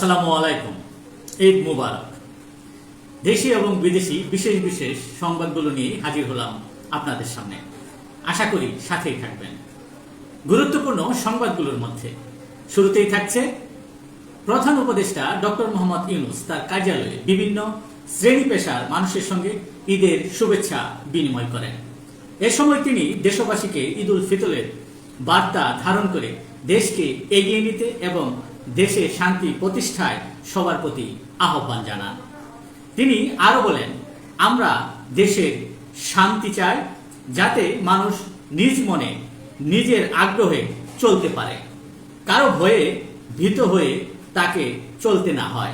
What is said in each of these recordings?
আসসালামু আলাইকুম। ঈদ মুবারক। দেশি এবং বিদেশি বিশেষ বিশেষ সংবাদগুলো নিয়ে হাজির হলাম আপনাদের সামনে। আশা করি সাথেই থাকবেন। গুরুত্বপূর্ণ সংবাদগুলোর মধ্যে। শুরুতেই থাকছে প্রধান উপদেষ্টা ডক্টর মোহাম্মদ ইউনুস তার কার্যালয়ে বিভিন্ন শ্রেণি পেশার মানুষের সঙ্গে ঈদের শুভেচ্ছা বিনিময় করেন। এ সময় তিনি দেশবাসীকে ঈদ উল ফিতরের বার্তা ধারণ করে দেশকে এগিয়ে নিতে এবং দেশে শান্তি প্রতিষ্ঠায় সবার প্রতি আহ্বান জানান। তিনি আরও বলেন, আমরা দেশের শান্তি চাই যাতে মানুষ নিজ মনে নিজের আগ্রহে চলতে পারে। কারও ভয়ে ভীত হয়ে তাকে চলতে না হয়।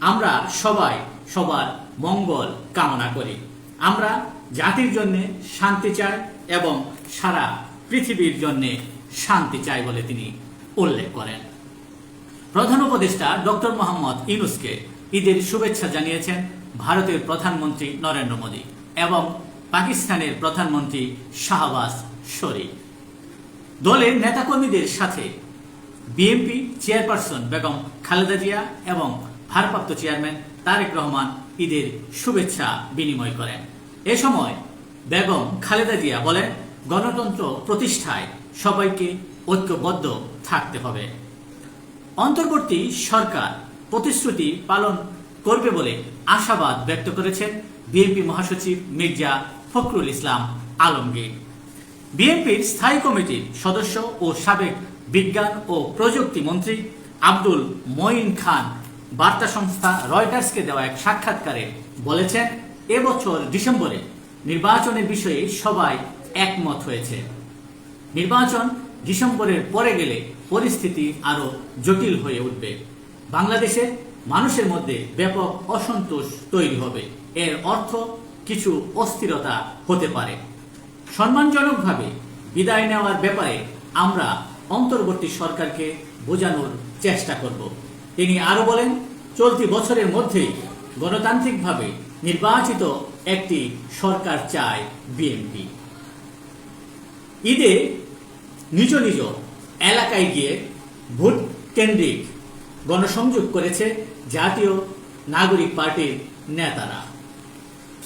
আমরা সবাই সবার মঙ্গল কামনা করি। আমরা জাতির জন্যে শান্তি চাই এবং সারা পৃথিবীর জন্যে শান্তি চাই বলে তিনি উল্লেখ করেন। প্রধান উপদেষ্টা ডক্টর মোহাম্মদ ইউনুসকে ঈদের শুভেচ্ছা জানিয়েছেন ভারতের প্রধানমন্ত্রী নরেন্দ্র মোদী এবং পাকিস্তানের প্রধানমন্ত্রী শাহবাজ শরীফ। দলের নেতাকর্মীদের সাথে বিএনপি চেয়ারপারসন বেগম খালেদা জিয়া এবং ভারপ্রাপ্ত চেয়ারম্যান তারেক রহমান ঈদের শুভেচ্ছা বিনিময় করেন। এ সময় বেগম খালেদা জিয়া বলেন, গণতন্ত্র প্রতিষ্ঠায় সবাইকে ঐক্যবদ্ধ থাকতে হবে। অন্তর্বর্তী সরকার প্রতিশ্রুতি পালন করবে বলে আশাবাদ ব্যক্ত করেছেন বিএনপি মহাসচিব মির্জা ফখরুল ইসলাম আলমগীর। বিএনপির স্থায়ী কমিটির সদস্য ও সাবেক বিজ্ঞান ও প্রযুক্তি মন্ত্রী আব্দুল মঈন খান বার্তা সংস্থা রয়টার্সকে দেওয়া এক সাক্ষাৎকারে বলেছেন, এবছর ডিসেম্বরে নির্বাচনের বিষয়ে সবাই একমত হয়েছে। নির্বাচন ডিসেম্বরের পরে গেলে পরিস্থিতি আরও জটিল হয়ে উঠবে। বাংলাদেশের মানুষের মধ্যে ব্যাপক অসন্তোষ তৈরি হবে। এর অর্থ কিছু অস্থিরতা হতে পারে। সম্মানজনকভাবে বিদায় নেওয়ার ব্যাপারে আমরা অন্তর্বর্তী সরকারকে বোঝানোর চেষ্টা করব। তিনি আরও বলেন, চলতি বছরের মধ্যেই গণতান্ত্রিকভাবে নির্বাচিত একটি সরকার চায় বিএনপি। ঈদে নিজ নিজ এলাকায় গিয়ে ভোট কেন্দ্রিক গণসংযোগ করেছে জাতীয় নাগরিক পার্টির নেতারা।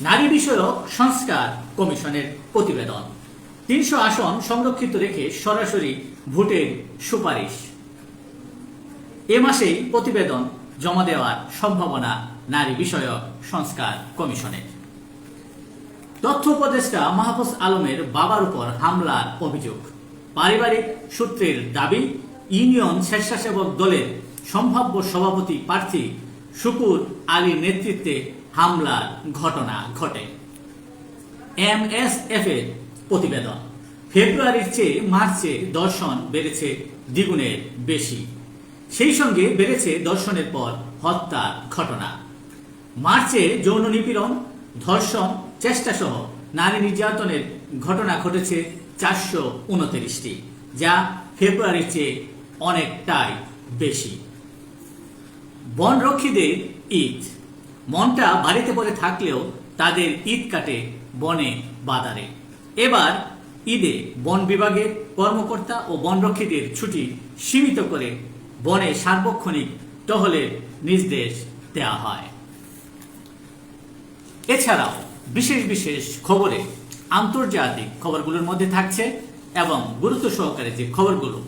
নারী বিষয়ক সংস্কার কমিশনের প্রতিবেদন। তিনশো আসন সংরক্ষিত রেখে সরাসরি ভোটের সুপারিশ। এ মাসেই প্রতিবেদন জমা দেওয়ার সম্ভাবনা নারী বিষয়ক সংস্কার কমিশনের। তথ্য উপদেষ্টা মাহফুজ আলমের বাবার উপর হামলার অভিযোগ। পারিবারিক সূত্রের দাবি, ইউনিয়ন স্বেচ্ছাসেবক দলের সম্ভাব্য সভাপতি প্রার্থী শুকুর আলীর নেতৃত্বে হামলার ঘটনা ঘটে। এমএসএফ এর প্রতিবেদন। ফেব্রুয়ারির চেয়ে মার্চে দর্শন বেড়েছে দ্বিগুণের বেশি। সেই সঙ্গে বেড়েছে দর্শনের পর হত্যার ঘটনা। মার্চে যৌন নিপীড়ন, ধর্ষণ চেষ্টা সহ নারী নির্যাতনের ঘটনা ঘটেছে চারশো উনত্রিশটি, যা ফেব্রুয়ারির চেয়ে অনেকটাই বেশি। বনরক্ষীদের ঈদ। মনটা বাড়িতে পড়ে থাকলেও তাদের ঈদ কাটে বনে বাদারে। এবার ঈদে বন বিভাগের কর্মকর্তা ও বনরক্ষীদের ছুটি সীমিত করে বনে সার্বক্ষণিক টহলের নির্দেশ দেওয়া হয়। এছাড়াও বিশেষ বিশেষ খবরে আন্তর্জাতিক খবরগুলোর মধ্যে থাকছে এবং গুরুত্ব সহকারে যে খবরগুলো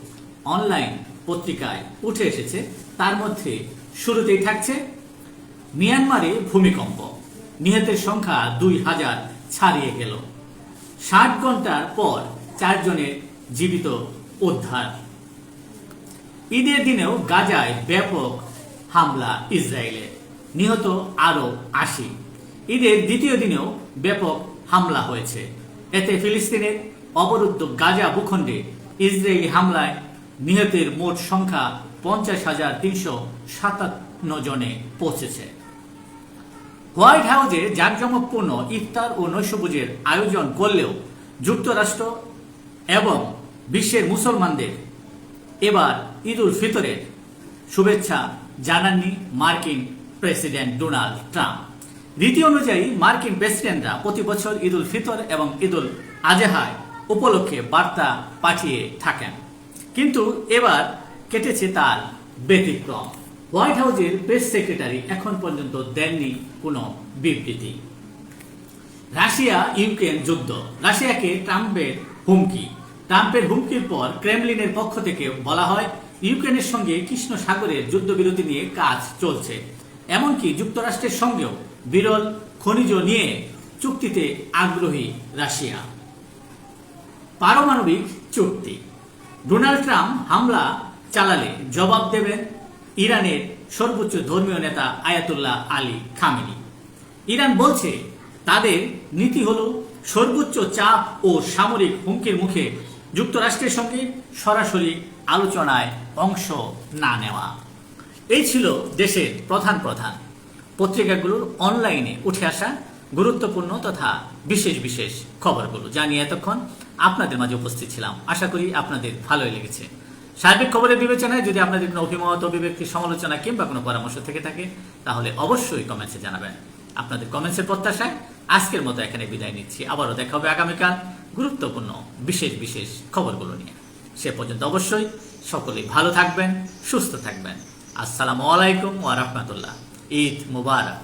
অনলাইন পত্রিকায় উঠে এসেছে, তার মধ্যে শুরুতেই থাকছে, মিয়ানমারে ভূমিকম্প, নিহতের সংখ্যা দুই হাজার ছাড়িয়ে গেল। ষাট ঘণ্টার পর চারজনের জীবিত উদ্ধার। ঈদের দিনেও গাজায় ব্যাপক হামলা ইসরায়েলের নিহত আরও আশি। ঈদের দ্বিতীয় দিনেও ব্যাপক হামলা হয়েছে। এতে ফিলিস্তিনের অবরুদ্ধ গাজা ভূখণ্ডে ইসরায়েলি হামলায় নিহতের মোট সংখ্যা পঞ্চাশ হাজার তিনশো সাতান্ন জনে পৌঁছেছে। হোয়াইট হাউসে জাঁকজমকপূর্ণ ইফতার ও নৈশভোজের আয়োজন করলেও যুক্তরাষ্ট্র এবং বিশ্বের মুসলমানদের এবার ঈদ উল ফিতরের শুভেচ্ছা জানাননি মার্কিন প্রেসিডেন্ট ডোনাল্ড ট্রাম্প। রীতি অনুযায়ী মার্কিন প্রেসিডেন্টরা প্রতি বছর ঈদ উল ফিতর এবং ঈদ উল আজহায় উপলক্ষে বার্তা পাঠিয়ে থাকেন। কিন্তু এবার কেটেছে তার ব্যতিক্রম। হোয়াইট হাউসের প্রেস সেক্রেটারি এখন পর্যন্ত দেননি কোনো বিবৃতি। রাশিয়া, ইউক্রেন যুদ্ধ। রাশিয়াকে ট্রাম্পের হুমকি। ট্রাম্পের হুমকির পর ক্রেমলিনের পক্ষ থেকে বলা হয়, ইউক্রেনের সঙ্গে কৃষ্ণ সাগরের যুদ্ধবিরতি নিয়ে কাজ চলছে। এমনকি যুক্তরাষ্ট্রের সঙ্গেও বিরল খনিজ নিয়ে চুক্তিতে আগ্রহী রাশিয়া। পারমাণবিক চুক্তি। ডোনাল্ড ট্রাম্প হামলা চালালে জবাব দেবেন ইরানের সর্বোচ্চ ধর্মীয় নেতা আয়াতুল্লাহ আলী খামেনি। ইরান বলছে, তাদের নীতি হল সর্বোচ্চ চাপ ও সামরিক হুমকির মুখে যুক্তরাষ্ট্রের সঙ্গে সরাসরি আলোচনায় অংশ না নেওয়া। এই ছিল দেশের প্রধান প্রধান। পত্রিকাগুলোর অনলাইনে উঠে আসা গুরুত্বপূর্ণ তথা বিশেষ বিশেষ খবরগুলো। যা নিয়ে এতক্ষণ আপনাদের মাঝে উপস্থিত ছিলাম। আশা করি আপনাদের ভালোই লেগেছে। সার্বিক খবরের বিবেচনায় যদি আপনাদের কোনো অভিমত, অভিব্যক্তি, সমালোচনা কিংবা কোনো পরামর্শ থেকে থাকে, তাহলে অবশ্যই কমেন্টসে জানাবেন। আপনাদের কমেন্টসের প্রত্যাশায় আজকের মতো এখানে বিদায় নিচ্ছি। আবারও দেখা হবে আগামীকাল গুরুত্বপূর্ণ বিশেষ বিশেষ খবরগুলো নিয়ে। সে পর্যন্ত অবশ্যই সকলেই ভালো থাকবেন, সুস্থ থাকবেন। আসসালামু আলাইকুম ওয়া রাহমাতুল্লাহ। ঈদ মুবারক